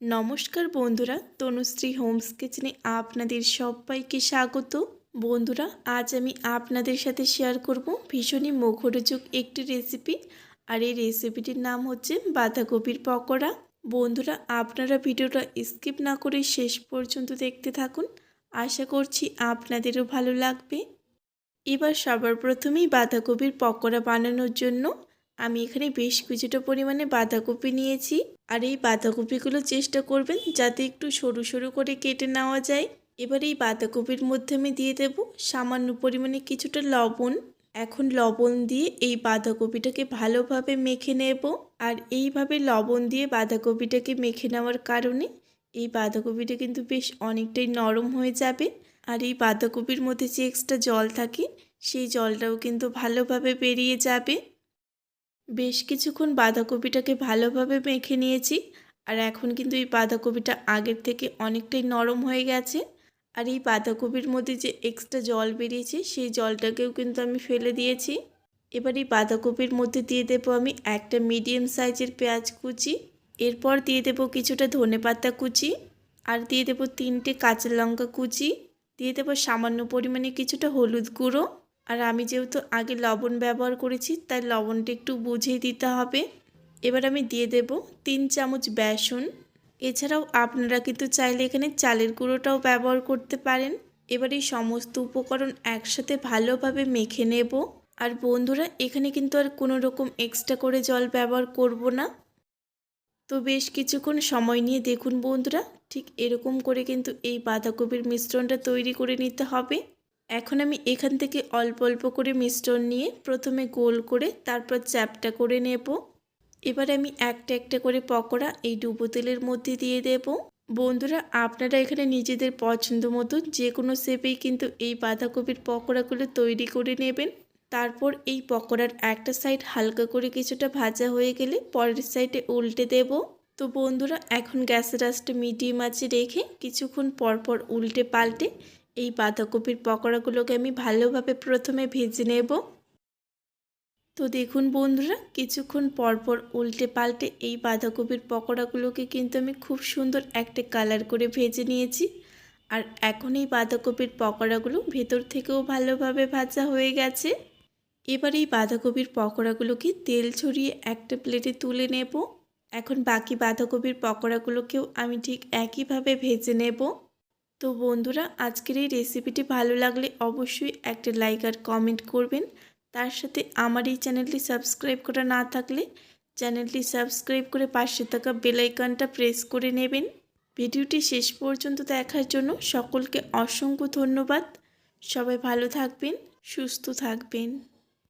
নমস্কার বন্ধুরা, তনুশ্রী হোমস কিচেনে আপনাদের সবাইকে স্বাগত। বন্ধুরা, আজ আমি আপনাদের সাথে শেয়ার করব ভীষণই মুখরোচক একটি রেসিপি। আর এই রেসিপিটির নাম হচ্ছে বাঁধাকপির পকোড়া। বন্ধুরা, আপনারা ভিডিওটা স্কিপ না করে শেষ পর্যন্ত দেখতে থাকুন। আশা করছি আপনাদেরও ভালো লাগবে। এবার সবার প্রথমেই বাঁধাকপির পকোড়া বানানোর জন্য আমি এখানে বেশ কিছুটা পরিমাণে বাঁধাকপি নিয়েছি। আর এই বাঁধাকপিগুলো চেষ্টা করবেন যাতে একটু সরু সরু করে কেটে নেওয়া যায়। এবার এই বাঁধাকপির মধ্যে আমি দিয়ে দেব সামান্য পরিমাণে কিছুটা লবণ। এখন লবণ দিয়ে এই বাঁধাকপিটাকে ভালোভাবে মেখে নেব। আর এইভাবে লবণ দিয়ে বাঁধাকপিটাকে মেখে নেওয়ার কারণে এই বাঁধাকপিটা কিন্তু বেশ অনেকটাই নরম হয়ে যাবে। আর এই বাঁধাকপির মধ্যে যে এক্সট্রা জল থাকে, সেই জলটাও কিন্তু ভালোভাবে বেরিয়ে যাবে। বেশ কিছুক্ষণ বাঁধাকপিটাকে ভালোভাবে মেখে নিয়েছি, আর এখন কিন্তু এই বাঁধাকপিটা আগের থেকে অনেকটাই নরম হয়ে গেছে। আর এই বাঁধাকপির মধ্যে যে এক্সট্রা জল বেরিয়েছে, সেই জলটাকেও কিন্তু আমি ফেলে দিয়েছি। এবার এই বাঁধাকপির মধ্যে দিয়ে দেবো আমি একটা মিডিয়াম সাইজের পেঁয়াজ কুচি, এরপর দিয়ে দেবো কিছুটা ধনে পাতা কুচি, আর দিয়ে দেবো তিনটে কাঁচা লঙ্কা কুচি, দিয়ে দেবো সামান্য পরিমাণে কিছুটা হলুদ গুঁড়ো আর আমি যেহেতু আগে লবণ ব্যবহার করেছি, তাই লবণটা একটু বুঝিয়ে দিতে হবে। এবার আমি দিয়ে দেব তিন চামচ বেসন। এছাড়াও আপনারা কিন্তু চাইলে এখানে চালের গুঁড়োটাও ব্যবহার করতে পারেন। এবার এই সমস্ত উপকরণ একসাথে ভালোভাবে মেখে নেব। আর বন্ধুরা, এখানে কিন্তু আর কোনো রকম এক্সট্রা করে জল ব্যবহার করব না। তো বেশ কিছুক্ষণ সময় নিয়ে দেখুন বন্ধুরা, ঠিক এরকম করে কিন্তু এই বাঁধাকপির মিশ্রণটা তৈরি করে নিতে হবে। এখন আমি এখান থেকে অল্প অল্প করে মিশ্রণ নিয়ে প্রথমে গোল করে তারপর চ্যাপটা করে নেব। এবার আমি একটা একটা করে পকোড়া এই ডুবো তেলের মধ্যে দিয়ে দেব। বন্ধুরা, আপনারা এখানে নিজেদের পছন্দ মতো যে কোনো শেপেই কিন্তু এই বাঁধাকপির পকোড়াগুলো তৈরি করে নেবেন। তারপর এই পকোড়ার একটা সাইড হালকা করে কিছুটা ভাজা হয়ে গেলে পরের সাইডে উল্টে দেব। তো বন্ধুরা, এখন গ্যাসের আঁচটা মিডিয়াম আঁচে রেখে কিছুক্ষণ পরপর উল্টে পাল্টে এই বাঁধাকপির পকোড়াগুলোকে আমি ভালোভাবে প্রথমে ভেজে নেব। তো দেখুন বন্ধুরা, কিছুক্ষণ পরপর উল্টে পাল্টে এই বাঁধাকপির পকোড়াগুলোকে কিন্তু আমি খুব সুন্দর একটা কালার করে ভেজে নিয়েছি। আর এখন এই বাঁধাকপির পকোড়াগুলো ভেতর থেকেও ভালোভাবে ভাজা হয়ে গেছে। এবার এই বাঁধাকপির পকোড়াগুলোকে তেল ছড়িয়ে একটা প্লেটে তুলে নেব। এখন বাকি বাঁধাকপির পকোড়াগুলোকেও আমি ঠিক একইভাবে ভেজে নেব। তো বন্ধুরা, আজকের এই রেসিপিটি ভালো লাগলে অবশ্যই একটা লাইক আর কমেন্ট করবেন। তার সাথে আমার এই চ্যানেলটি সাবস্ক্রাইব করা না থাকলে চ্যানেলটি সাবস্ক্রাইব করে পাশে থাকা বেলাইকনটা প্রেস করে নেবেন। ভিডিওটি শেষ পর্যন্ত দেখার জন্য সকলকে অসংখ্য ধন্যবাদ। সবাই ভালো থাকবেন, সুস্থ থাকবেন।